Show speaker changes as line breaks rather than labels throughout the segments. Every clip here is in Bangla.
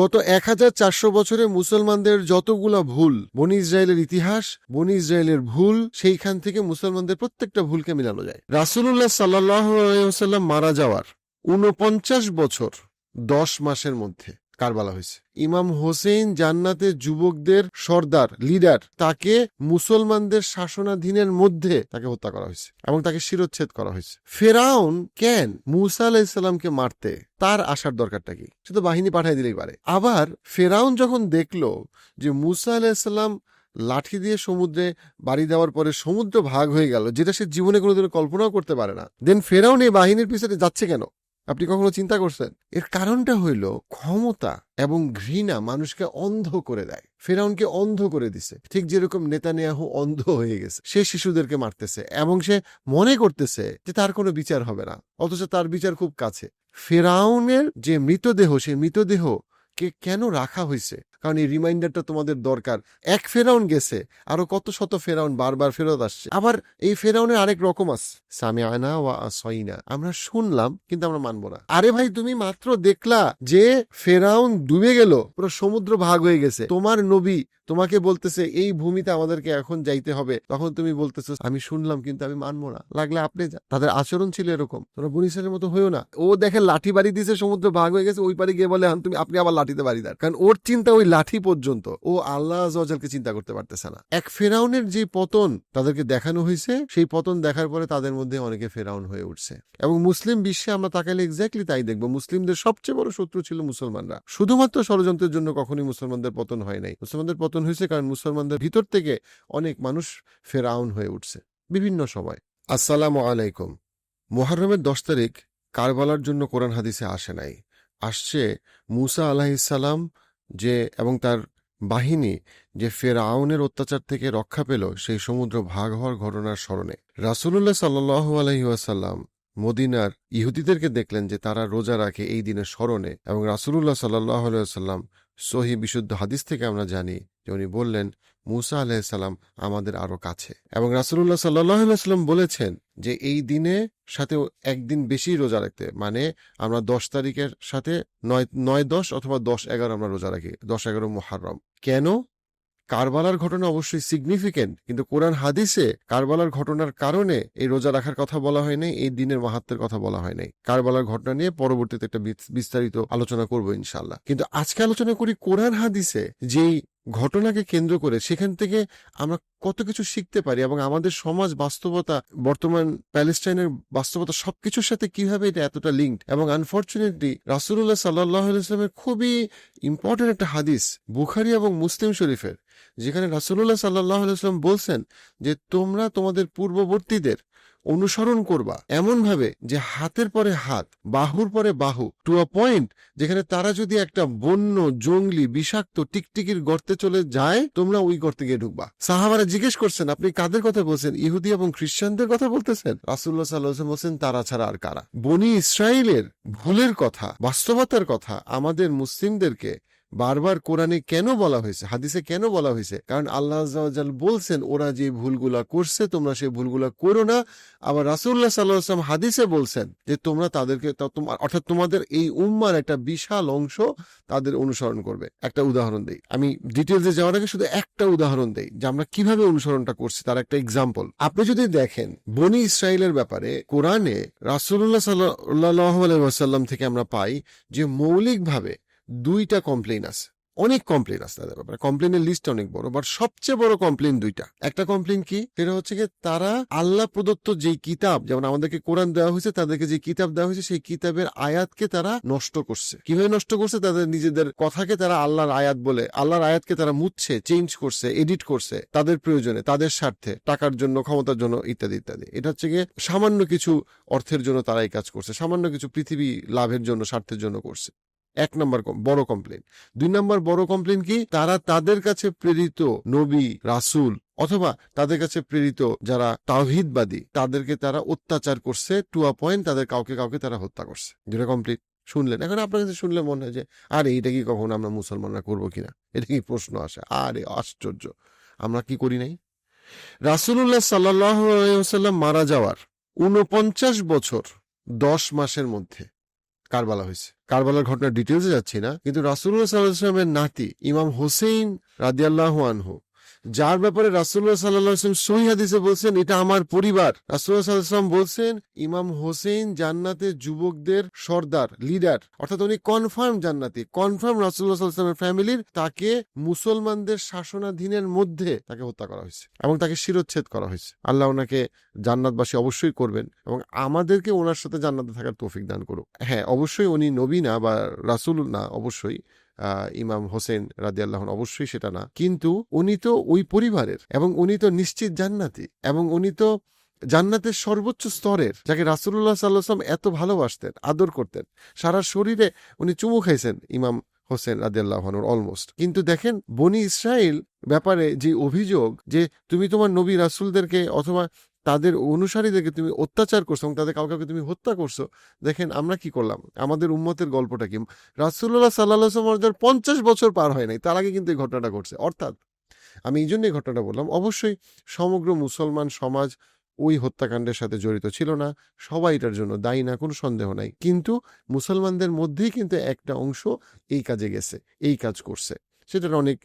গত এক চারশো বছরে মুসলমানদের যতগুলা ভুল, বনি ইসরায়েলের ইতিহাস, বনি ইসরায়েলের ভুল, সেইখান থেকে মুসলমানদের প্রত্যেকটা ভুলকে মিলানো যায়। রাসুল্লাহ সাল্লাহ মারা যাওয়ার ঊনপঞ্চাশ বছর, দশ মাসের মধ্যে। কারবালা হয়েছে। ইমাম হোসেন জান্নাতের যুবকদের সর্দার, লিডার, তাকে মুসলমানদের শাসনাধীনের মধ্যে তাকে হত্যা করা হয়েছে এবং তাকে শিরোচ্ছেদ করা হয়েছে। ফেরাউন কেন মুসা আলাহিসাল্লামকে মারতে? তার আসার দরকারটা কি? সে তো বাহিনী পাঠাই দিলেই পারে। আবার ফেরাউন যখন দেখল যে মুসা আলাহিসাল্লাম লাঠি দিয়ে সমুদ্রে বাড়ি দেওয়ার পরে সমুদ্র ভাগ হয়ে গেল, যেটা সে জীবনে কোনোদিনও কল্পনাও করতে পারে না দেন ফেরাউন এই বাহিনীর পিছনে যাচ্ছে কেন? আপনি কখনো চিন্তা করছেন? এর কারণটা হইল ক্ষমতা এবং ঘৃণা মানুষকে অন্ধ করে দেয়। ফেরাউনকে অন্ধ করে দিছে। ঠিক যেরকম নেতানিয়াহু অন্ধ হয়ে গেছে। সে শিশুদেরকে মারতেছে এবং সে মনে করতেছে যে তার কোনো বিচার হবে না। অথচ তার বিচার খুব কাছে। ফেরাউনের যে মৃতদেহ সেই মৃতদেহ কে কেন রাখা হয়েছে? কারণ এই রিমাইন্ডারটা তোমাদের দরকার। এক ফেরাউন গেছে, আরও কত শত ফেরাউন বারবার ফেরত আসছে। আবার এই ফেরাউনের আরেক রকম আছে। সামে আয়না ওয়া আসইনা। আমরা শুনলাম, কিন্তু আমরা মানবো না। আরে ভাই, তুমি মাত্র দেখলা যে ফেরাউন ডুবে গেল, পুরো সমুদ্র ভাগ হয়ে গেছে। তোমার নবী তোমাকে বলতেছে, এই ভূমিতে আমাদেরকে এখন যাইতে হবে। তখন তুমি বলতেছো, আমি শুনলাম, কিন্তু আমি মানবো না। লাগলে আপনি তাদের আচরণ ছিল এরকম। তোমরা বনিসের মতো হয়েও না। ও দেখে লাঠি বাড়ি দিয়েছে সমুদ্র ভাগ হয়ে গেছে, ওই পারে গিয়ে বলে তুমি, আপনি আবার লাঠিতে বাড়ি দেন কারণ ওর চিন্তা ওই লাঠি পর্যন্ত। ও আল্লাহ আজকে চিন্তা করতে পারতেছে না। এক ফেরাউনের যে পতন তাদেরকে দেখানো হয়েছে, সেই পতন দেখার পরে তাদের মধ্যে অনেকে ফেরাউন হয়ে উঠছে। এবং মুসলিম বিশ্বে আমরা তাকালে এক্স্যাক্টলি তাই দেখব। মুসলিমদের সবচেয়ে বড় শত্রু ছিল মুসলমানরা। শুধুমাত্র ষড়যন্ত্রের জন্য কখনোই মুসলমানদের পতন হয় নাই। মুসলমানদের পতন হয়েছে কারণ মুসলমানদের ভিতর থেকে অনেক মানুষ ফেরাউন হয়ে উঠছে, বিভিন্ন সময়। আসসালামু আলাইকুম। মোহররমের দশ তারিখ কারবালার জন্য কোরআন হাদিসে আসে নাই। আসছে মুসা আলাহিসাল্লাম যে, এবং তার বাহিনী যে ফেরাউনের অত্যাচার থেকে রক্ষা পেল, সেই সমুদ্র ভাগ হওয়ার ঘটনার স্মরণে। রাসুলুল্লাহ সাল্লু আলহিহাসাল্লাম মদিনার ইহুদিদেরকে দেখলেন যে তারা রোজা রাখে এই দিনের স্মরণে, এবং রাসুলুল্লাহ সাল্লাহ আলাইসাল্লাম সহি বিশুদ্ধ হাদিস থেকে আমরা জানি উনি বললেন, মুসা আলাহিসাল্লাম আমাদের আরও কাছে। এবং রাসুল্লাহ সাল্লাহ আলাইসাল্লাম বলেছেন যে এই দিনে সাথে একদিন বেশি রোজা রাখতে মানে আমরা দশ তারিখের সাথে নয় নয় দশ অথবা দশ এগারো আমরা রোজা রাখি, দশ এগারো মহারম কেন? কারবালার ঘটনা অবশ্যই সিগনিফিকেন্ট কিন্তু কোরআন হাদিসে কারবালার ঘটনার কারণে এই রোজা রাখার কথা বলা হয় নাই, এই দিনের মাহাত্মের কথা বলা হয় নাই। কারবালার ঘটনা নিয়ে পরবর্তীতে একটা বিস্তারিত আলোচনা করব ইনশাল্লাহ কিন্তু আজকে আলোচনা করি কোরআন হাদিসে, যেই ঘটনাকে কেন্দ্র করে সেখান থেকে আমরা কত কিছু শিখতে পারি এবং আমাদের সমাজ বাস্তবতা, বর্তমান প্যালেস্টাইনের বাস্তবতা সবকিছুর সাথে কীভাবে এটা এতটা লিঙ্কড এবং আনফর্চুনেটলি রাসুল্লাহ সাল্লাহ ইসলামের খুবই ইম্পর্টেন্ট একটা হাদিস, বুখারি এবং মুসলিম শরীফের, যেখানে রাসুল্লাহ সাল্লাহ ইসলাম বলছেন যে, তোমরা তোমাদের পূর্ববর্তীদের অনুসরণ করবা। এমন ভাবে যে হাতের পরে হাত, বাহুর পরে বাহু টু আ পয়েন্ট যেখানে তারা যদি একটা বন্য, জঙ্গলি, বিষাক্ত, টিকটিকির গর্তে চলে যায়, তোমরা ওই গর্তে গিয়ে ঢুকবা। সাহাবারা জিজ্ঞেস করছেন, আপনি কাদের কথা বলছেন? ইহুদি এবং খ্রিস্টানদের কথা বলতেছেন? রাসুল্লাহ সাল্লাহ বলছেন, তারা ছাড়া আর কারা? বনি ইসরায়েলের ভুলের কথা, বাস্তবতার কথা আমাদের মুসলিমদেরকে বারবার কোরআনে কেন বলা হয়েছে, হাদিসে কেন বলা হয়েছে? কারণ আল্লাহ বলছেন, ওরা যে ভুলগুলা করছে, তোমরা সেই ভুলগুলা করো না। আবার রাসুল্লাহ সাল্লাহ আসলাম হাদিসে বলছেন যে, তোমরা তাদেরকে অর্থাৎ তোমাদের এই উম্মার একটা বিশাল অংশ তাদের অনুসরণ করবে। একটা উদাহরণ দেই। আমি ডিটেলসে যাওয়ার আগে শুধু একটা উদাহরণ দেই, যে আমরা কীভাবে অনুসরণটা করছি, তার একটা এক্সাম্পল আপনি যদি দেখেন, বনি ইসরায়েলের ব্যাপারে কোরআনে রাসুল্লাহ সাল্লাহ আলাইসাল্লাম থেকে আমরা পাই যে, মৌলিকভাবে দুইটা কমপ্লেন আছে। অনেক কমপ্লেন আছে তাদের ব্যাপারে। কমপ্লেনের লিস্ট অনেক বড় বাট সবচেয়ে বড় কমপ্লেন দুইটা। একটা কমপ্লেন কি? সেটা হচ্ছে কি তারা আল্লাহ প্রদত্ত যেই কিতাব, যেমন আমাদেরকে কোরআন দেওয়া হয়েছে, তাদেরকে যে কিতাব দেওয়া হয়েছে, সেই কিতাবের আয়াতকে তারা নষ্ট করছে। কীভাবে নষ্ট করছে? তাদের নিজেদের কথাকে তারা আল্লাহর আয়াত বলে, আল্লাহর আয়াতকে তারা মুছছে চেঞ্জ করছে এডিট করছে, তাদের প্রয়োজনে, তাদের স্বার্থে, টাকার জন্য, ক্ষমতার জন্য, ইত্যাদি ইত্যাদি। এটা হচ্ছে গিয়ে সামান্য কিছু অর্থের জন্য তারা এই কাজ করছে, সামান্য কিছু পৃথিবী লাভের জন্য, স্বার্থের জন্য করছে। এক নম্বর বড় কমপ্লেন দুই নম্বর বড় কমপ্লেন কি? তারা তাদের কাছে প্রেরিত নবী, রাসূল অথবা তাদের কাছে প্রেরিত যারা তাওহিদবাদী, তাদেরকে তারা অত্যাচার করছে টু আ পয়েন্ট তাদের কাউকে কাউকে তারা হত্যা করছে। যেটা কমপ্লিট শুনলেন? এখন আপনার কাছে শুনলে মনে হয় যে, আরে এইটা কি কখনো আমরা মুসলমানরা করব কিনা? এটা কি প্রশ্ন আসে? আরে, আশ্চর্য। আমরা কি করি নাই? রাসুল্লাহ সাল্লাম মারা যাওয়ার উনপঞ্চাশ বছর দশ মাসের মধ্যে কারবালা হয়েছে। কারবালার ঘটনার ডিটেলসে যাচ্ছি না কিন্তু রাসুল্লাহ সাল্লাহামের নাতি ইমাম হোসেইন রাদিয়াল্লাহ আনহু যার ব্যাপারে রাসুল্লাহ সাল্লাহাম সহি বলছেন, এটা আমার পরিবার। রাসুল্লাহ সাল্লাহাম বলছেন, ইমাম হোসেন জান্নাতের যুবকদের সর্দার, লিডার। অর্থাৎ উনি কনফার্ম জান্নাতি। কনফার্ম রাসুল্লাহ সাল্লাহামের ফ্যামিলির, তাকে মুসলমানদের শাসনাধীনের মধ্যে তাকে হত্যা করা হয়েছে এবং তাকে শিরোচ্ছেদ করা হয়েছে। আল্লাহ ওনাকে জান্নাতবাসী অবশ্যই করবেন এবং আমাদেরকে ওনার সাথে জান্নাতে থাকার তৌফিক দান করুক। হ্যাঁ অবশ্যই উনি নবী না বা রাসুল না, অবশ্যই। ইমাম হোসেন রাদিয়াল্লাহ অবশ্যই সেটা না। কিন্তু উনি তো ওই পরিবারের এবং উনি তো নিশ্চিত জান্নাতি এবং উনি তো জান্নাতের সর্বোচ্চ স্তরের, যাকে রাসুল্লাহ সাল্লাম এত ভালোবাসতেন, আদর করতেন। সারা শরীরে উনি চুমু খাইছেন ইমাম হোসেন রাদিয়াল্লাহনুর অলমোস্ট। কিন্তু দেখেন, বনি ইসরায়েল ব্যাপারে যে অভিযোগ যে তুমি তোমার নবী রাসুলদেরকে অথবা তাদের অনুসারীদেরকে তুমি অত্যাচার করছ এবং তাদের কাউকে তুমি হত্যা করছ। দেখেন আমরা কি করলাম? আমাদের উম্মতের গল্পটা কি? রাসুল্লাহ সাল্লাহ পঞ্চাশ বছর পার হয় নাই, তার আগে কিন্তু এই ঘটনাটা ঘটছে। অর্থাৎ আমি এই জন্যই ঘটনাটা বললাম, অবশ্যই সমগ্র মুসলমান সমাজ ওই হত্যাকাণ্ডের সাথে জড়িত ছিল না, সবাই এটার জন্য দায়ী না, কোনো সন্দেহ নাই। কিন্তু মুসলমানদের মধ্যেই কিন্তু একটা অংশ এই কাজে গেছে, এই কাজ করছে। সেটার অনেক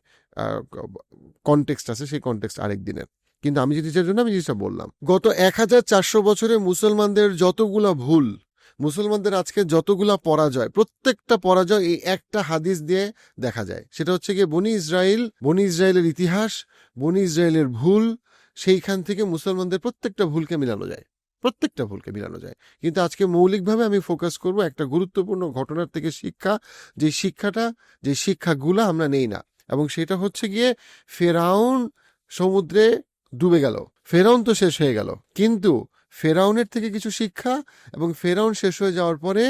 কনটেক্সট আছে, সেই কনটেক্সট আরেক দিনের। কিন্তু আমি যেটার জন্য আমি জিনিসটা বললাম। গত এক হাজার চারশো বছরে মুসলমানদের যতগুলা ভুল, মুসলমানদের আজকে যতগুলা পরাজয়, প্রত্যেকটা পরাজয় এই একটা হাদিস দিয়ে দেখা যায়। সেটা হচ্ছে গিয়ে বনি ইসরায়েল বনি ইসরায়েলের ইতিহাস, বনি ইসরায়েলের ভুল, সেইখান থেকে মুসলমানদের প্রত্যেকটা ভুলকে মিলানো যায়। প্রত্যেকটা ভুলকে মিলানো যায়। কিন্তু আজকে মৌলিকভাবে আমি ফোকাস করব একটা গুরুত্বপূর্ণ ঘটনার থেকে শিক্ষা, যে শিক্ষাটা, যে শিক্ষাগুলা আমরা নেই না। এবং সেটা হচ্ছে গিয়ে ফেরাউন সমুদ্রে ডুবে গেল। ফেরাউন তো শেষ হয়ে গেল। কিন্তু ফেরাউনের থেকে কিছু শিক্ষা এবং ফেরাউন শেষ হয়ে যাওয়ার পরে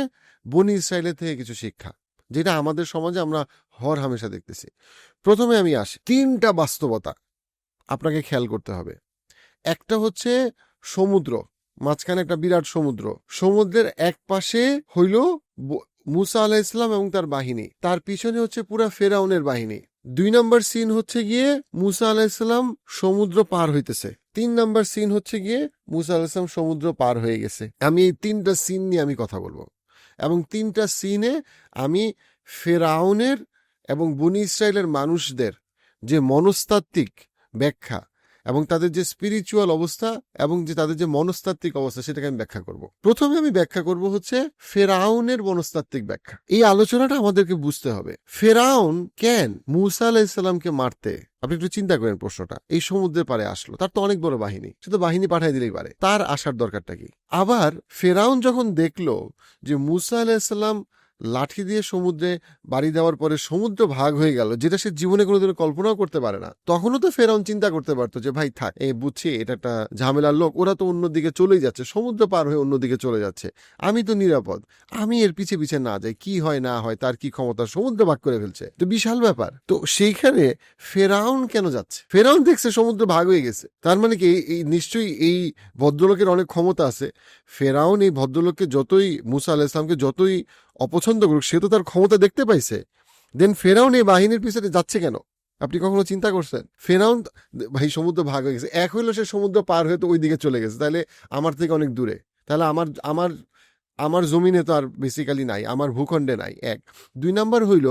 বনি ইসরায়েলের থেকে কিছু শিক্ষা, যেটা আমাদের সমাজে আমরা হর হামেশা দেখতেছি। প্রথমে আমি আসি। তিনটা বাস্তবতা আপনাকে খেয়াল করতে হবে। একটা হচ্ছে সমুদ্র, মাঝখানে একটা বিরাট সমুদ্র। সমুদ্রের এক পাশে হইল মুসা আলাহ ইসলাম এবং তার বাহিনী। তার পিছনে হচ্ছে পুরা ফেরাউনের বাহিনী। দুই নম্বর সিন হচ্ছে গিয়ে মুসা আলাহিসাল্লাম সমুদ্র পার হইতেছে। তিন নম্বর সিন হচ্ছে গিয়ে মুসা আলাহিসাম সমুদ্র পার হয়ে গেছে। আমি এই তিনটা সিন নিয়ে আমি কথা বলব। এবং তিনটা সিনে আমি ফেরাউনের এবং বনি ইসরায়েলের মানুষদের যে মনস্তাত্ত্বিক ব্যাখ্যা এবং তাদের যে স্পিরিচুয়াল অবস্থা এবং যে তাদের যে মনস্তাত্ত্বিক অবস্থা সেটাকে আমি ব্যাখ্যা করব। প্রথমে আমি ব্যাখ্যা করব হচ্ছে ফেরাউনের মনস্তাত্ত্বিক ব্যাখ্যা। এই আলোচনাটা আমাদেরকে বুঝতে হবে। ফেরাউন কেন মুসা আলাহ ইসলামকে মারতে? আপনি একটু চিন্তা করেন প্রশ্নটা। এই সমুদ্রের পারে আসলো। তার তো অনেক বড় বাহিনী। সে তো বাহিনী পাঠাই দিলেই পারে। তার আসার দরকারটা কি? আবার ফেরাউন যখন দেখল যে মুসা আলাহিসাল্লাম লাঠি দিয়ে সমুদ্রে বাড়ি দেওয়ার পরে সমুদ্র ভাগ হয়ে গেল, যেটা সে জীবনে কোনোদিনও কল্পনাও করতে পারে না। তখনও তো ফেরাউন চিন্তা করতে পারতো যে, ভাই, থাক এ বুঝছি, এটা একটা ঝামেলার লোক, ওরা তো অন্যদিকে চলেই যাচ্ছে, সমুদ্র পার হয়ে অন্যদিকে চলে যাচ্ছে। আমি তো নিরাপদ, আমি এর পিছে পিছে না যাই, কি হয়, না হয়, তার কি ক্ষমতা, সমুদ্র ভাগ করে ফেলছে। তো বিশাল ব্যাপার। তো সেইখানে ফেরাউন কেন যাচ্ছে? ফেরাউন দেখছে সমুদ্র ভাগ হয়ে গেছে। তার মানে কি, এই- নিশ্চয়ই এই ভদ্রলোকের অনেক ক্ষমতা আছে। ফেরাউন এই ভদ্রলোককে যতই মুসা আলাহ ইসলামকে যতই অপছন্দ করুক, সে তো তার ক্ষমতা দেখতে পাইছে। দেন ফেরাউন এই বাহিনীর পিছনে যাচ্ছে কেন? আপনি কখনো চিন্তা করছেন? ফেরাউন ভাই, সমুদ্র ভাগ হয়ে গেছে। এক হইল সে সমুদ্র পার হয়ে তো ওই দিকে চলে গেছে। তাহলে আমার থেকে অনেক দূরে। তাহলে আমার আমার আমার জমিনে তো আর বেসিক্যালি নাই। আমার ভূখণ্ডে নাই। এক। দুই নাম্বার হইল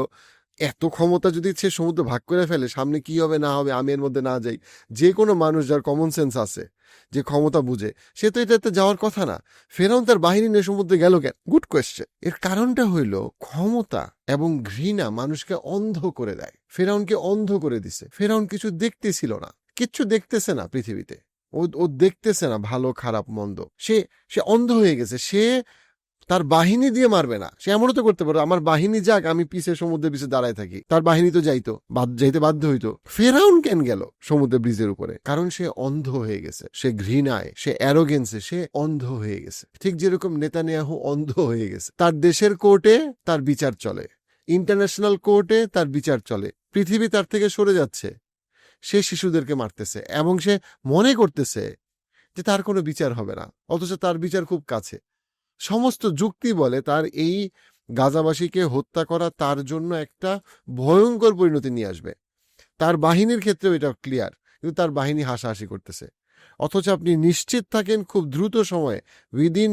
এত ক্ষমতা যদি সে সমুদ্র ভাগ করে ফেলে, সামনে কি হবে, না হবে, আমি এর মধ্যে না যাই, যে কোনো মানুষ যার কমন সেন্স আছে, যে ক্ষমতা বুঝে, সে তো এটাতে যাওয়ার কথা না। ফেরাউন তার বাহিনী নিয়ে সমুদ্রে গেল কেন? গুড কোয়েশ্চেন এর কারণটা হইল ক্ষমতা এবং ঘৃণা মানুষকে অন্ধ করে দেয়। ফেরাউনকে অন্ধ করে দিছে। ফেরাউন কিছু দেখতেছিল না। কিচ্ছু দেখতেছে না পৃথিবীতে। ও ও দেখতেছে না ভালো, খারাপ, মন্দ। সে সে অন্ধ হয়ে গেছে। সে তার বাহিনী দিয়ে মারবে না। সে এমনও তো করতে পারো, আমার বাহিনী যাক, আমি পিছে সমুদ্রে পিছে দাঁড়ায় থাকি। তার বাহিনী তো যাইতো যাইতে বাধ্য হইতো। ফেরাউন কেন গেল সমুদ্র ব্রিজের উপরে? কারণ সে অন্ধ হয়ে গেছে। সে ঘৃণায়, সে অ্যারোগেন্সে সে অন্ধ হয়ে গেছে। ঠিক যেরকম নেতানিয়াহু অন্ধ হয়ে গেছে। তার দেশের কোর্টে তার বিচার চলে। ইন্টারন্যাশনাল কোর্টে তার বিচার চলে। পৃথিবী তার থেকে সরে যাচ্ছে। সে শিশুদেরকে মারতেছে এবং সে মনে করতেছে যে তার কোনো বিচার হবে না। অথচ তার বিচার খুব কাছে। সমস্ত যুক্তি বলে তার এই গাজাবাসীকে হত্যা করা তার জন্য একটা ভয়ঙ্কর পরিণতি নিয়ে আসবে। তার বাহিনীর ক্ষেত্রেও এটা ক্লিয়ার কিন্তু তার বাহিনী হাসাহাসি করতেছে। অথচ আপনি নিশ্চিত থাকেন খুব দ্রুত সময়ে উইদিন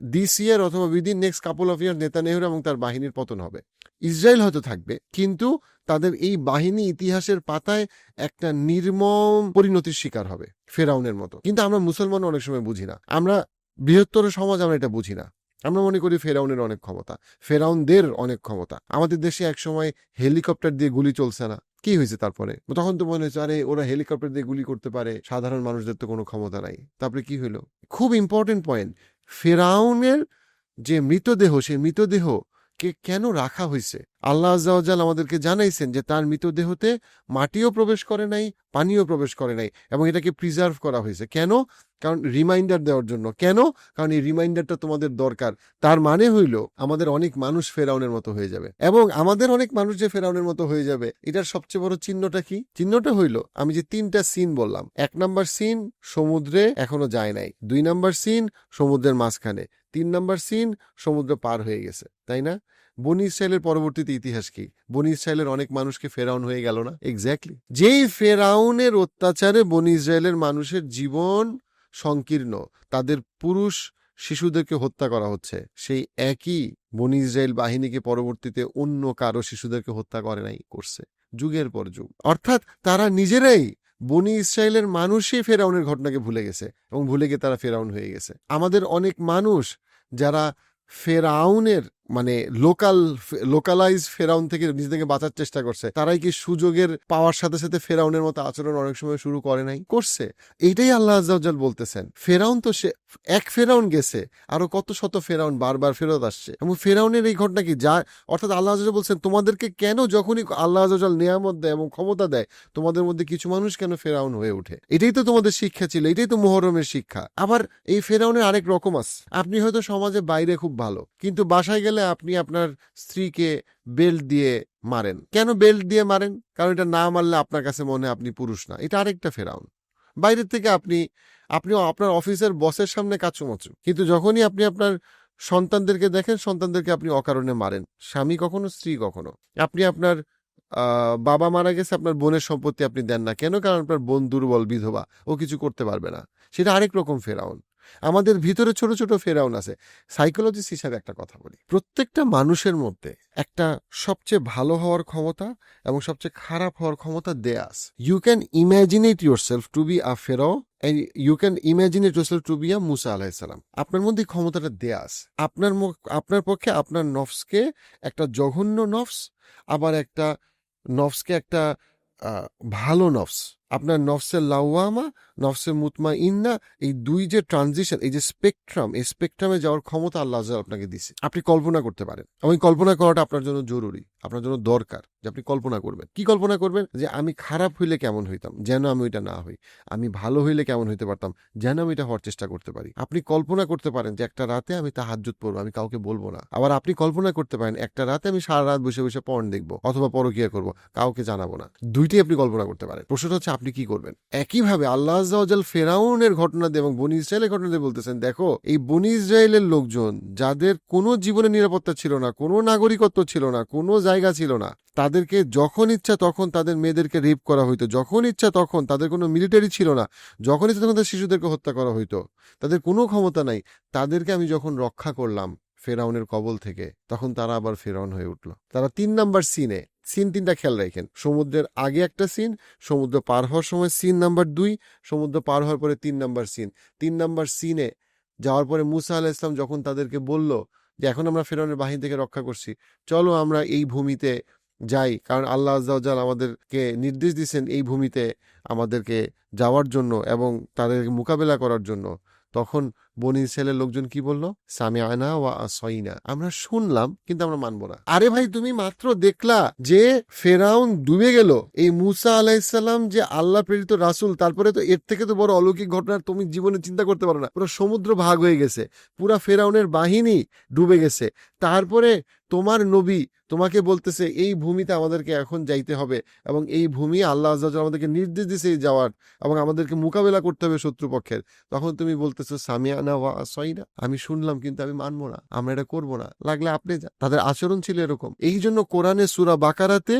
দিস ইয়ার অথবা within next couple of year নেতা নেহরু এবং তার বাহিনীর পতন হবে। ইসরায়েল হয়তো থাকবে, কিন্তু তাদের এই বাহিনী ইতিহাসের পাতায় একটা নির্মম পরিণতির শিকার হবে, ফেরাউনের মতো। কিন্তু আমরা মুসলমান অনেক সময় বুঝি না। আমরা বৃহত্তর সমাজ আমরা এটা বুঝি না। আমরা মনে করি ফেরাউনের অনেক ক্ষমতা। ফেরাউনদের অনেক ক্ষমতা। আমাদের দেশে একসময় হেলিকপ্টার দিয়ে গুলি চলছে না। কি হয়েছে তারপরে? তখন তো মনে হচ্ছে, আরে, ওরা হেলিকপ্টার দিয়ে গুলি করতে পারে। সাধারণ মানুষদের তো কোনো ক্ষমতা নাই। তারপরে কি হলো? খুব ইম্পর্টেন্ট পয়েন্ট ফেরাউনের যে মৃতদেহ সেই মৃতদেহ কে কেন রাখা হয়েছে আল্লাহ আজ্জাওয়াজাল আমাদেরকে জানাইছেন যে তার মৃতদেহতে মাটিও প্রবেশ করে নাই, পানিও প্রবেশ করে নাই এবং এটাকে প্রিজার্ভ করা হয়েছে। কেন? কারণ রিমাইন্ডার দেওয়ার জন্য। কেন? কারণ এই রিমাইন্ডারটা তোমাদের দরকার। তার মানে হইল আমাদের অনেক মানুষ ফেরাউনের মতো হয়ে যাবে এবং আমাদের অনেক মানুষ যে ফেরাউনের মতো হয়ে যাবে, এটার সবচেয়ে বড় চিহ্নটা কি? চিহ্নটা হইল, আমি যে তিনটা সিন বললাম। এক নাম্বার সিন সমুদ্রে এখনও যায় নাই। দুই নাম্বার সিন সমুদ্রের মাঝখানে। তিন নম্বর সিন, সমুদ্র পার হয়ে গেছে, তাই না? বনি ইসরায়েলের পরবর্তীতে ইতিহাস কি? বনি ইসরায়েলের অনেক মানুষকে ফেরাউন হয়ে গেল না? এক্স্যাক্টলি যেই ফেরাউনের অত্যাচারে বনি ইসরায়েলের মানুষের জীবন সংকীর্ণ, তাদের পুরুষ শিশুদেরকে হত্যা করা হচ্ছে, সেই একই বনি ইসরায়েল বাহিনীকে পরবর্তীতে অন্য কারও শিশুদেরকে হত্যা করে নাই, করছে, যুগের পর যুগ। অর্থাৎ তারা নিজেরাই বনি ইসরায়েলের মানুষই ফেরাউনের ঘটনাকে ভুলে গেছে এবং ভুলে গিয়ে তারা ফেরাউন হয়ে গেছে। আমাদের অনেক মানুষ যারা ফেরাউনের মানে লোকাল লোকালাইজ ফেরাউন থেকে নিজেদেরকে বাঁচার চেষ্টা করছে। তারাই কি সুযোগের পাওয়ার সাথে সাথে ফেরাউনের মতো আচরণ অনেক সময় শুরু করে নাই? করছে। এইটাই আল্লাহ আজ্জাল বলতেছেন। ফেরাউন তো সে, এক ফেরাউন গেছে, আরও কত শত ফেরাউন বারবার ফেরত আসছে। এবং ফেরাউনের এই ঘটনা কি? যা, অর্থাৎ আল্লাহ আজ্জাল বলছেন, তোমাদেরকে কেন যখনই আল্লাহ আজ্জাল নিয়ামত দেয় এবং ক্ষমতা দেয়, তোমাদের মধ্যে কিছু মানুষ কেন ফেরাউন হয়ে ওঠে? এটাই তো তোমাদের শিক্ষা ছিল, এটাই তো মোহরমের শিক্ষা। আবার এই ফেরাউনের আরেক রকম আছে। আপনি হয়তো সমাজে বাইরে খুব ভালো, কিন্তু বাসায় গেলে আপনি আপনার স্ত্রীকে বেল্ট দিয়ে মারেন। কেন বেল্ট দিয়ে মারেন? কারণ এটা না মারলে আপনার কাছে মনে আপনি পুরুষ না। এটা আরেকটা ফেরাউন। বাইরের থেকে আপনি আপনি আপনার অফিসের বসের সামনে কাচুমাচু। কিন্তু যখনই আপনি আপনার সন্তানদেরকে দেখেন, সন্তানদেরকে আপনি অকারণে মারেন। স্বামী কখনো, স্ত্রী কখনো। আপনি আপনার বাবা মারা গেছে, আপনার বোনের সম্পত্তি আপনি দেন না। কেন? কারণ আপনার বোন দুর্বল, বিধবা। ও কিছু করতে পারবে না। সেটা আরেক রকম ফেরাউন। আমাদের ভিতরে ছোট ছোট ফেরাউন আছে। সাইকোলজিস্ট হিসাবে একটা কথা বলি। প্রত্যেকটা মানুষের মধ্যে একটা সবচেয়ে ভালো হওয়ার ক্ষমতা এবং সবচেয়ে খারাপ হওয়ার ক্ষমতা দেয়াস you can imagine it yourself to be a Pharaoh you can imagine it yourself to be a মুসা আলাহিসাল্লাম আপনার মধ্যে ক্ষমতাটা দেয়াস আপনার আপনার পক্ষে আপনার নফসকে একটা জঘন্য নফস, আবার একটা নফসকে একটা ভালো নফস। আপনার নফসের লাওয়ামা নফসের মুতমা ইন্না এই দুই যে ট্রানজিশন এই যে স্পেকট্রাম এই স্পেকট্রামে যাওয়ার ক্ষমতা আল্লাহ আপনাকে দিছে। আপনি কল্পনা করতে পারেন। এবং কল্পনা করাটা আপনার জন্য জরুরি, আপনার জন্য দরকার যে আপনি কল্পনা করবেন। কি কল্পনা করবেন? যে আমি খারাপ হইলে কেমন হইতাম, যেন আমি ওইটা না হই। আমি ভালো হইলে কেমন হইতে পারতাম, যেন আমি এটা হওয়ার চেষ্টা করতে পারি। আপনি কল্পনা করতে পারেন যে একটা রাতে আমি তা তাহাজ্জুদ পড়ব, আমি কাউকে বলব না। আবার আপনি কল্পনা করতে পারেন, একটা রাতে আমি সারা রাত বসে বসে পর্ন দেখব অথবা পরকিয়া করব, কাউকে জানাব না। দুইটাই আপনি কল্পনা করতে পারেন। প্রশ্নটা হচ্ছে আপনি কি করবেন? একইভাবে আল্লাহ আজ্জাওয়াজাল ফেরাউনের ঘটনা দিয়ে এবং বনি ইসরায়েলের ঘটনা দিয়ে বলতেছেন, দেখো, এই বনি ইসরায়েলের লোকজন যাদের কোনো জীবনের নিরাপত্তা ছিল না, কোনো নাগরিকত্ব ছিল না, কোনো জায়গা ছিল না, তাদেরকে যখন ইচ্ছা তখন তাদের মেয়েদেরকে রেপ করা হইতো, যখন ইচ্ছা তখন তাদের কোনো মিলিটারি ছিল না, যখন ইচ্ছা তখন তাদের শিশুদেরকে হত্যা করা হইতো, তাদের কোনো ক্ষমতা নাই, তাদেরকে আমি যখন রক্ষা করলাম ফেরাউনের কবল থেকে, তখন তারা আবার ফেরাউন হয়ে উঠল। তারা তিন নাম্বার সিনে, সিন তিনটা খেয়াল রাখেন। সমুদ্রের আগে একটা সিন, সমুদ্র পার হওয়ার সময় সিন নাম্বার দুই, সমুদ্র পার হওয়ার পরে তিন নাম্বার সিন। তিন নাম্বার সিনে যাওয়ার পরে মুসা আল ইসলাম যখন তাদেরকে বলল যে, এখন আমরা ফেরাউনের বাহিনী থেকে রক্ষা করছি, চলো আমরা এই ভূমিতে যাই, কারণ আল্লাহ আজ্জাউজাল আমাদেরকে নির্দেশ দিয়েছেন এই ভূমিতে আমাদেরকে যাওয়ার জন্য এবং তাদেরকে মোকাবেলা করার জন্য। তখন বনি ছেলের লোকজন কি বলল? সামি আনা ওয়া আসইনা। আমরা শুনলাম, কিন্তু আমরা মানবো না। আরে ভাই, তুমি মাত্র দেখলা যে ফেরাউন ডুবে গেল। এই মুসা আলাইসাল্লাম যে আল্লাহ প্রেরিত রাসুল, তারপরে তো এর থেকে তো বড় অলৌকিক ঘটনা তুমি জীবনে চিন্তা করতে পারো না। পুরো সমুদ্র ভাগ হয়ে গেছে, পুরা ফেরাউনের বাহিনী ডুবে গেছে। তারপরে তোমার নবী তোমাকে বলতেছে, এই ভূমিতে আমাদেরকে এখন যাইতে হবে এবং এই ভূমি আল্লাহ আজ্জাল আমাদেরকে নির্দেশ দিছে যাওয়ার এবং আমাদেরকে মোকাবেলা করতে হবে শত্রুপক্ষের, তখন তুমি বলতেছো, সামিয়ানা ওয়া সইনা আমি শুনলাম কিন্তু আমি মানবো না, আমরা এটা করব না। লাগলে আপনি যান তাদের আচরণ ছিল এরকম। এই জন্য কোরআনে সুরা বাকারাতে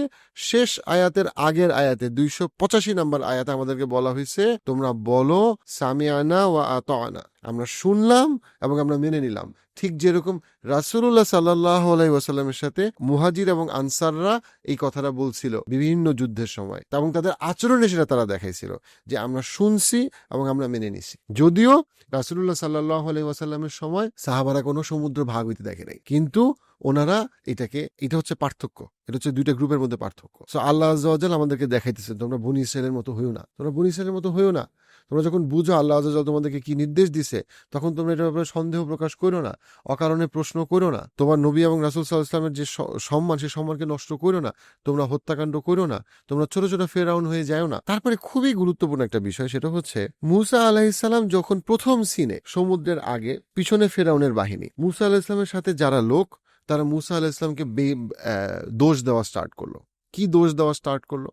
শেষ আয়াতের আগের আয়াতে, দুইশো পঁচাশি নাম্বার আয়াতে আমাদেরকে বলা হয়েছে তোমরা বলো, সামিয়ানা ওয়া আতানা। আমরা শুনলাম এবং আমরা মেনে নিলাম। ঠিক যেরকম রাসুল্লাহ সাল্লাহ আলাই ওয়াসাল্লামের সাথে মুহাজির এবং আনসাররা এই কথাটা বলছিল বিভিন্ন যুদ্ধের সময় এবং তাদের আচরণে সেটা তারা দেখাইছিল যে আমরা শুনছি এবং আমরা মেনে নিছি। যদিও রাসুল্লাহ সাল্লাহ আলাই ওয়াসাল্লামের সময় সাহাবারা কোনো সমুদ্র ভাগ হইতে দেখে নাই, কিন্তু ওনারা এটাকে, এটা হচ্ছে পার্থক্য, এটা হচ্ছে দুইটা গ্রুপের মধ্যে পার্থক্য। সো আল্লাহ আমাদেরকে দেখাইতেছে, তোমরা বনি ইসরায়েলের মতো হইও না, তোমরা বনি ইসরায়েলের মতো হইও না। তোমরা যখন বুঝো আল্লাহ আজ্জাল তোমাদেরকে কি নির্দেশ দিছে, তখন তোমরা এটার ব্যাপারে সন্দেহ প্রকাশ করো না, অকারণে প্রশ্ন করো না। তোমার নবী এবং রাসুল সাল্লাহ ইসলামের যে সম্মান সেই সম্মানকে নষ্ট করো না, তোমরা হত্যাকাণ্ড করো না, তোমরা ছোট ছোট ফেরাউন হয়ে যাও না। তারপরে খুবই গুরুত্বপূর্ণ একটা বিষয়, সেটা হচ্ছে মুসা আলাহিসাল্লাম যখন প্রথম সিনে সমুদ্রের আগে পিছনে ফেরাউনের বাহিনী, মুসা আলাহিসাল্লামের সাথে যারা লোক, তারা মুসা আলাহ ইসলামকে দোষ দেওয়া স্টার্ট করল। কি দোষ দেওয়া স্টার্ট করল?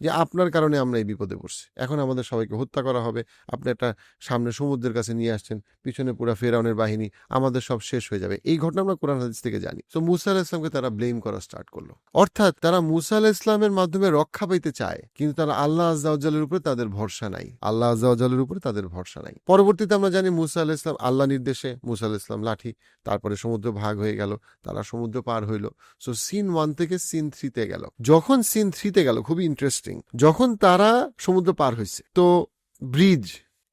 যে আপনার কারণে আমরা এই বিপদে পড়ছি। এখন আমাদের সবাইকে হত্যা করা হবে। আপনি একটা সামনে সমুদ্রের কাছে নিয়ে আসছেন, পিছনে পুরা ফেরাউনের বাহিনী, আমাদের সব শেষ হয়ে যাবে। এই ঘটনা আমরা কোরআন হাদিস থেকে জানি। তো মুসা আলাহ ইসলামকে তারা ব্লেম করা স্টার্ট করল। অর্থাৎ তারা মুসা আলাহ ইসলামের মাধ্যমে রক্ষা পেতে চায়, কিন্তু তারা আল্লাহ আজ্জাউজ্জালের উপরে তাদের ভরসা নাই। আল্লাহ আজ্জাউজ্জালের উপরে তাদের ভরসা নাই। পরবর্তীতে আমরা জানি মুসা আলাহ ইসলাম আল্লাহ নির্দেশে মুসা আলাহ ইসলাম লাঠি, তারপরে সমুদ্র ভাগ হয়ে গেল, তারা সমুদ্র পার হইল। সো সিন ওয়ান থেকে সিন থ্রিতে গেল। যখন সিন থ্রিতে গেল, খুবই ইন্টারেস্টিং যখন তারা সমুদ্র পার হয়েছে তো ব্রিজ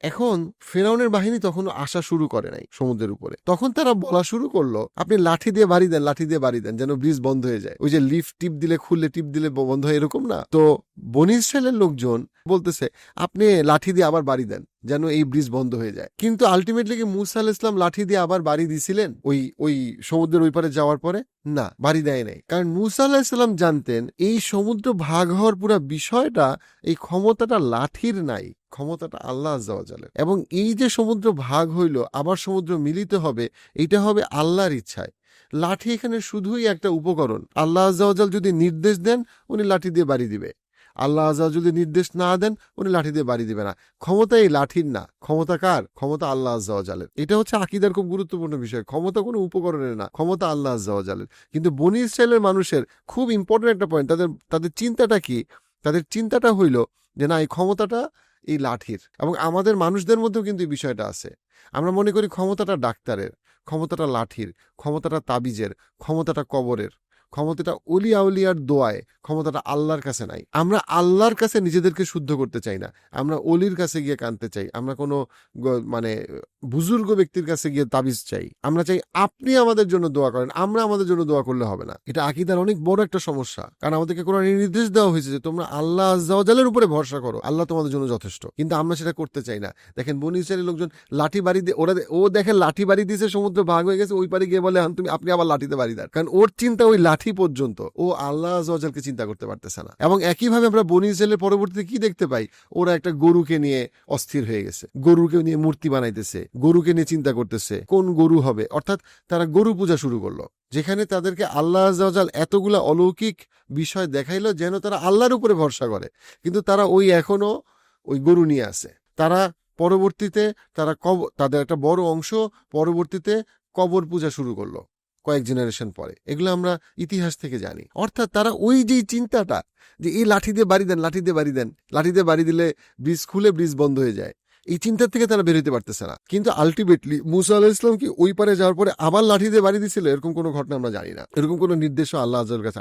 এখন ফেরাউনের বাহিনী তখন আসা শুরু করে নাই সমুদ্রের উপরে। তখন তারা বলা শুরু করল, আপনি লাঠি দিয়ে বাড়ি দেন, লাঠি দিয়ে বাড়ি দেন, যেন ব্রিজ বন্ধ হয়ে যায়। ওই যে লিফট টিপ দিলে খুললে টিপ দিলে বন্ধ হয়, এরকম না? তো বনি ইসরায়েলের লোকজন বলতেছে, আপনি লাঠি দিয়ে আবার বাড়ি দেন, যেন এই ব্রিজ বন্ধ হয়ে যায়। কিন্তু আলটিমেটলি কি মুসা আল ইসলাম লাঠি দিয়ে আবার বাড়ি দিছিলেন? ওই ওই সমুদ্রের ওই পারে যাওয়ার পরে? না, বাড়ি দেয় নাই। কারণ মুসা আল্লাহ ইসলাম জানতেন, এই সমুদ্র ভাগ হওয়ার পুরো বিষয়টা, এই ক্ষমতাটা লাঠির নাই। ক্ষমতাটা আল্লাহ আজ্জাওয়াজালের এবং এই যে সমুদ্র ভাগ হইল, আবার সমুদ্র মিলিত হবে, এটা হবে আল্লাহর ইচ্ছায়। লাঠি এখানে শুধুই একটা উপকরণ। আল্লাহ আজ্জাওয়াজাল যদি নির্দেশ দেন, উনি লাঠি দিয়ে বাড়ি দিবে। আল্লাহ আজা যদি নির্দেশ না দেন, উনি লাঠি দিয়ে বাড়ি দিবে না। ক্ষমতা এই লাঠির না। ক্ষমতা কার? ক্ষমতা আল্লাহ আজ্জাওয়াজালের এটা হচ্ছে আকিদার খুব গুরুত্বপূর্ণ বিষয়। ক্ষমতা কোনো উপকরণের না, ক্ষমতা আল্লাহ আজ্জাওয়াজালের কিন্তু বনি ইসরায়েলের মানুষের খুব ইম্পর্টেন্ট একটা পয়েন্ট তাদের তাদের চিন্তাটা কি? তাদের চিন্তাটা হইল যে না, এই ক্ষমতাটা এই লাঠির। এবং আমাদের মানুষদের মধ্যেও কিন্তু এই বিষয়টা আছে। আমরা মনে করি ক্ষমতাটা ডাক্তারের, ক্ষমতাটা লাঠির, ক্ষমতাটা তাবিজের, ক্ষমতাটা কবরের। ক্ষমতাটা অলি আউলিয়ার দোয়ায় ক্ষমতাটা আল্লাহর কাছে নাই। আমরা আল্লাহর কাছে নিজেদেরকে শুদ্ধ করতে চাই না। আমরা অলির কাছে গিয়ে কানতে চাই। আমরা কোনো মানে বুজুর্গ ব্যক্তির কাছে গিয়ে তাবিজ চাই। আমরা চাই আপনি আমাদের জন্য দোয়া করেন, আমরা আমাদের জন্য দোয়া করলে হবে না। এটা আকিদার অনেক বড় একটা সমস্যা। কারণ আমাদেরকে কোনো নির্দেশ দেওয়া হয়েছে যে তোমরা আল্লাহ আজ্জাওয়াজালের উপরে ভরসা করো। আল্লাহ তোমাদের জন্য যথেষ্ট। কিন্তু আমরা সেটা করতে চাই না। দেখেন বনি লোকজন লাঠি বাড়ি দিয়ে, ওরা ও দেখে লাঠি বাড়ি দিয়েছে, সমুদ্র ভাগ হয়ে গেছে, ওই পারে গিয়ে বলে, "আন, তুমি, আপনি আবার লাঠিতে বাড়ি দেন কারণ ওর চিন্তা ওই লাঠি পর্যন্ত ও আল্লাহ আজ্জাওয়াজালকে চিন্তা করতে পারতেছে না। এবং একইভাবে আমরা বনি ইসরায়েলের পরবর্তীতে কি দেখতে পাই? ওরা একটা গরুকে নিয়ে অস্থির হয়ে গেছে। গরুকে নিয়ে মূর্তি বানাইতেছে, গরুকে নিয়ে চিন্তা করতেছে, কোন গরু হবে? অর্থাৎ তারা গরু পূজা শুরু করল। যেখানে তাদেরকে আল্লাহ আজ্জাওয়াজাল এতগুলা অলৌকিক বিষয় দেখাইলো যেন তারা আল্লাহর উপরে ভরসা করে। কিন্তু তারা ওই এখনও ওই গরু নিয়ে আছে। তারা পরবর্তীতে তারা কব তাদের একটা বড় অংশ পরবর্তীতে কবর পূজা শুরু করল। কয়েক জেনারেশন পরে। এগুলো আমরা ইতিহাস থেকে জানি। অর্থাৎ তারা ওই যে চিন্তাটা যে এই লাঠি দিয়ে বাড়ি দেন, লাঠি দিয়ে বাড়ি দেন, লাঠি দিয়ে বাড়ি দিলে ব্রিজ খুলে ব্রিজ বন্ধ হয়ে যায়। এই চিন্তা থেকে তারা বেরোতে পারতেছে না। কিন্তু আলটিমেটলি মুসা আল্লাহ ইসলাম কি ওই পারে যাওয়ার পরে আবার লাঠি দিয়ে বাড়ি দিছিল? এরকম কোনো ঘটনা আমরা জানি না। এরকম কোনো নির্দেশ আল্লাহ আজের কাছে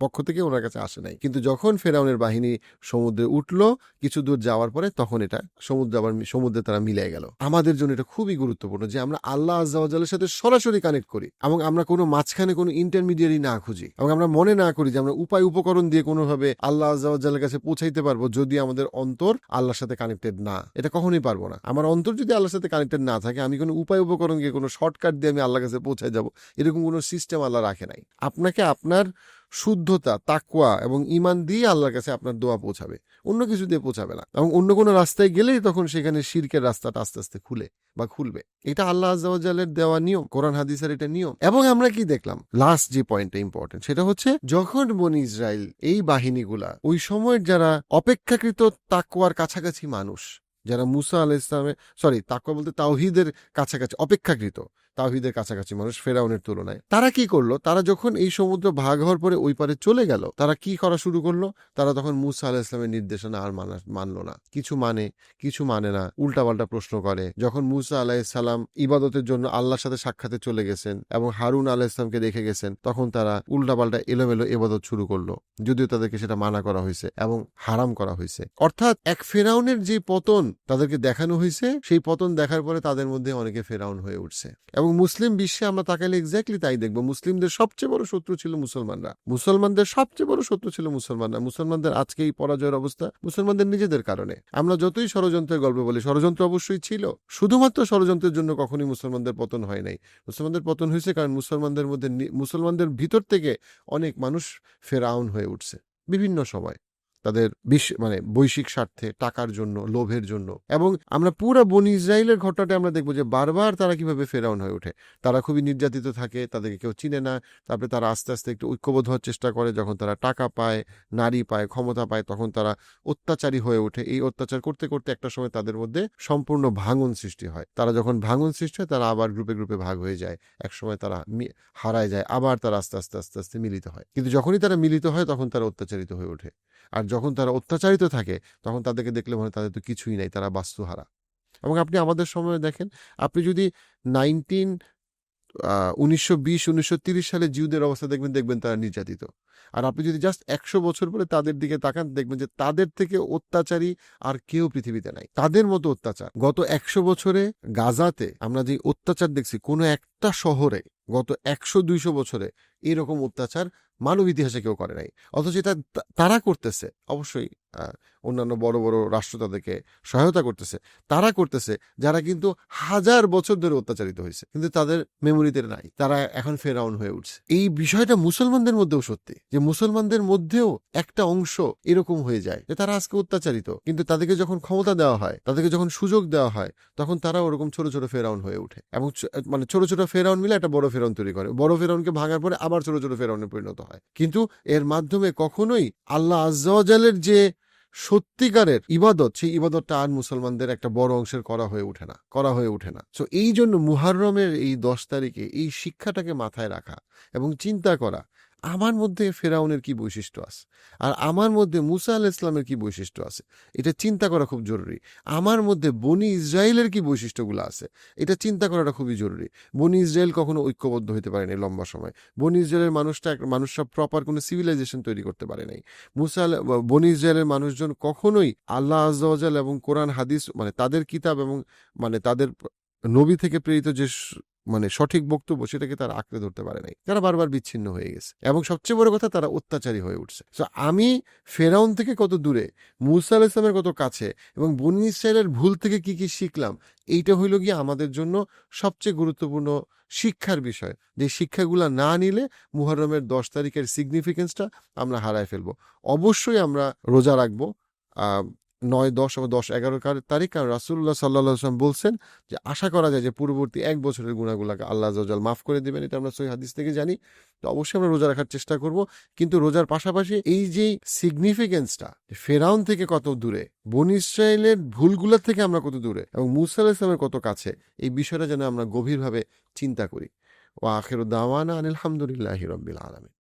পক্ষ থেকে ওনার কাছে আসে নাই। কিন্তু যখন ফেরাউনের বাহিনী সমুদ্রে উঠল কিছু দূর যাওয়ার পরে তখন এটা সমুদ্রে আবার সমুদ্রে তারা মিলে গেল। আমাদের জন্য এটা খুবই গুরুত্বপূর্ণ যে আমরা আল্লাহ আজ্জাওয়াজালের সাথে সরাসরি কানেক্ট করি এবং আমরা কোনো মাঝখানে কোনো ইন্টারমিডিয়ারি না খুঁজি এবং আমরা মনে না করি যে আমরা উপায় উপকরণ দিয়ে কোনোভাবে আল্লাহ আজ্জাওয়াজালের কাছে পৌঁছাইতে পারব যদি আমাদের অন্তর আল্লাহর সাথে কানেক্টেড না। এটা কখনোই পারব না। আমার অন্তর যদি আল্লাহর সাথে কানেক্টেড না থাকে, আমি কোনো উপায় উপকরণ গিয়ে কোনো শর্টকাট দিয়ে আমি আল্লাহর কাছে পৌঁছায় যাব, এরকম কোনো সিস্টেম আল্লাহ রাখে নাই। আপনাকে আপনার শুদ্ধতা তাকুয়া এবং ইমান দিয়ে আল্লাহর কাছে আপনার দোয়া পৌঁছাবে। অন্য কিছু দিয়ে পৌঁছাবে না। এবং অন্য কোনো রাস্তায় গেলেই তখন সেখানে শিরকের রাস্তাটা আস্তে আস্তে খুলে বা খুলবে। এটা আল্লাহ আজ্জাওয়াজালের দেওয়া নিয়ম, কোরআন হাদিসের এটা নিয়ম। এবং আমরা কি দেখলাম? লাস্ট যে পয়েন্টটা ইম্পর্টেন্ট সেটা হচ্ছে যখন বনি ইসরায়েল এই বাহিনীগুলা, ওই সময়ের যারা অপেক্ষাকৃত তাকুয়ার কাছাকাছি মানুষ যারা মুসা আল ইসলামের সরি তাকুয়া বলতে তাওহিদের কাছাকাছি অপেক্ষাকৃত। তাহিদের কাছাকাছি মানুষ ফেরাউনের তুলনায়। তারা কি করল? তারা যখন এই সমুদ্র ভাগ হওয়ার পরে ওই পারে চলে গেল, তারা কি করা শুরু করল? তারা তখন মুসা আলাহ ইসলামের নির্দেশনা আর মানা, মানলো না। কিছু মানে কিছু মানে না, উল্টাপাল্টা প্রশ্ন করে। যখন মুসা আলাহ সালাম ইবাদতের জন্য আল্লাহর সাথে সাক্ষাতে চলে গেছেন এবং হারুন আলাহ ইসলামকে দেখে গেছেন, তখন তারা উল্টাপাল্টা এলোমেলো ইবাদত শুরু করল। যদিও তাদেরকে সেটা মানা করা হয়েছে এবং হারাম করা হয়েছে। অর্থাৎ এক ফেরাউনের যে পতন তাদেরকে দেখানো হয়েছে, সেই পতন দেখার পরে তাদের মধ্যে অনেকে ফেরাউন হয়ে উঠছে। এবং মুসলিম বিশ্বে আমরা তাকালে এক্স্যাক্টলি তাই দেখব। মুসলিমদের সবচেয়ে বড় শত্রু ছিল মুসলমানরা। মুসলমানদের সবচেয়ে বড় শত্রু ছিল মুসলমানরা। মুসলমানদের আজকে এই পরাজয়ের অবস্থা মুসলমানদের নিজেদের কারণে। আমরা যতই ষড়যন্ত্রের গল্প বলি, ষড়যন্ত্র অবশ্যই ছিল। শুধুমাত্র ষড়যন্ত্রের জন্য কখনোই মুসলমানদের পতন হয় নাই। মুসলমানদের পতন হয়েছে কারণ মুসলমানদের মধ্যে মুসলমানদের ভিতর থেকে অনেক মানুষ ফেরাউন হয়ে উঠছে। বিভিন্ন সময়। তাদের বিশ্ব মানে বৈশ্বিক স্বার্থে, টাকার জন্য, লোভের জন্য। এবং আমরা পুরো বনি ইসরায়েলের ঘটনাটা আমরা দেখব যে বারবার তারা কীভাবে ফেরাউন হয়ে ওঠে। তারা খুবই নির্যাতিত থাকে, তাদেরকে কেউ চিনে না। তারপরে তারা আস্তে আস্তে একটু ঐক্যবোধ হওয়ার চেষ্টা করে। যখন তারা টাকা পায়, নারী পায়, ক্ষমতা পায়, তখন তারা অত্যাচারী হয়ে ওঠে। এই অত্যাচার করতে করতে একটা সময় তাদের মধ্যে সম্পূর্ণ ভাঙন সৃষ্টি হয়। তারা যখন ভাঙন সৃষ্টি হয়, তারা আবার গ্রুপে গ্রুপে ভাগ হয়ে যায়। এক সময় তারা হারায় যায়, আবার তারা আস্তে আস্তে আস্তে আস্তে মিলিত হয়। কিন্তু যখনই তারা মিলিত হয়, তখন তারা অত্যাচারিত হয়ে ওঠে। আর যখন তারা অত্যাচারিত থাকে, তখন তাদেরকে দেখলে মনে তাদের তো কিছুই নাই, তারা বাস্তুহারা। এবং আপনি আমাদের সময় দেখেন, আপনি যদি নাইনটিন উনিশশো বিশ, উনিশশো তিরিশ সালে জিউদের অবস্থা দেখবেন দেখবেন তারা নির্যাতিত। আর আপনি যদি জাস্ট একশো বছর পরে তাদের দিকে তাকান, দেখবেন যে তাদের থেকে অত্যাচারী আর কেউ পৃথিবীতে নাই। তাদের মতো অত্যাচার। গত একশো বছরে গাজাতে আমরা যে অত্যাচার দেখছি, কোনো একটা শহরে গত একশো, দুইশো বছরে এরকম অত্যাচার মানব ইতিহাসে কেউ করে নাই। অথচ এটা তারা করতেছে, অবশ্যই অন্যান্য বড় বড় রাষ্ট্র তাদেরকে সহায়তা করতেছে। তারা করতেছে, যারা কিন্তু হাজার বছর ধরে অত্যাচারিত হয়েছে, কিন্তু তাদের মেমোরিতে নাই। তারা এখন ফেরাউন হয়ে উঠছে। এই বিষয়টা মুসলমানদের মধ্যেও সত্যি, যে মুসলমানদের মধ্যেও একটা অংশ এরকম হয়ে যায়, যে তারা আজকে অত্যাচারিত, কিন্তু তাদেরকে যখন ক্ষমতা দেওয়া হয়, তাদেরকে যখন সুযোগ দেওয়া হয়, তখন তারা ওরকম ছোট ছোট ফেরাউন হয়ে ওঠে। এবং মানে ছোট ছোট ফেরাউন মিলে একটা বড় ফেরাউন তৈরি করে। বড় ফেরাউনকে ভাঙার পরে আবার ছোট ছোট ফেরাউনে পরিণত হয়। কিন্তু এর মাধ্যমে কখনোই আল্লাহ আজ্জাওয়াজালের যে সত্যিকারের ইবাদত, সেই ইবাদতটা আর মুসলমানদের একটা বড় অংশের করা হয়ে ওঠে না, করা হয়ে ওঠে না। তো এই জন্য মুহাররমের এই দশ তারিখে এই শিক্ষাটাকে মাথায় রাখা এবং চিন্তা করা আমার মধ্যে ফেরাউনের কি বৈশিষ্ট্য আছে? আর আমার মধ্যে মুসা আল ইসলামের কি বৈশিষ্ট্য আছে? এটা চিন্তা করা খুব জরুরি। আমার মধ্যে বনি ইসরায়েলের কি বৈশিষ্ট্যগুলো আছে? এটা চিন্তা করাটা খুবই জরুরি। বনি ইসরায়েল কখনো ঐক্যবদ্ধ হতে পারেনি লম্বা সময়। বনি ইসরায়েলের মানুষটা মানুষরা প্রপার কোনো সিভিলাইজেশন তৈরি করতে পারে নাই। মুসা বনি ইসরায়েলের মানুষজন কখনোই আল্লাহ আজ্জাওয়াজাল এবং কোরআন, হাদিস মানে তাদের কিতাব এবং মানে তাদের নবী থেকে প্রেরিত যে মানে সঠিক বক্তব্য সেটাকে তারা আঁকড়ে ধরতে পারে নাই। তারা বারবার বিচ্ছিন্ন হয়ে গেছে এবং সবচেয়ে বড় কথা তারা অত্যাচারী হয়ে উঠছে। তো আমি ফেরাউন থেকে কত দূরে, মুসা আল ইসলামের কত কাছে এবং বনি ইসরায়েলের ভুল থেকে কি কি শিখলাম, এইটা হইল গিয়ে আমাদের জন্য সবচেয়ে গুরুত্বপূর্ণ শিক্ষার বিষয়। যে শিক্ষাগুলা না নিলে মুহররমের দশ তারিখের সিগনিফিকেন্সটা আমরা হারায় ফেলব। অবশ্যই আমরা রোজা রাখব নয়, দশ এবং দশ এগারো তারিখ, কারণ রাসুল্লাহ সাল্লাহ বলছেন যে আশা করা যায় যে পূর্ববর্তী এক বছরের গুণাগুলাকে আল্লাহ আজ্জাওয়াল মাফ করে দেবেন। এটা আমরা সই হাদিস থেকে জানি। তো অবশ্যই আমরা রোজা রাখার চেষ্টা করব। কিন্তু রোজার পাশাপাশি এই যে সিগনিফিকেন্সটা ফেরাউন থেকে কত দূরে, বন ইসরায়েলের ভুলগুলোর থেকে আমরা কত দূরে এবং মুসা ইসলামের কত কাছে, এই বিষয়টা যেন আমরা গভীরভাবে চিন্তা করি। ও আখের দাওয়ানা আনিল হামদুলিল্লাহ রব্বিল আলমিন।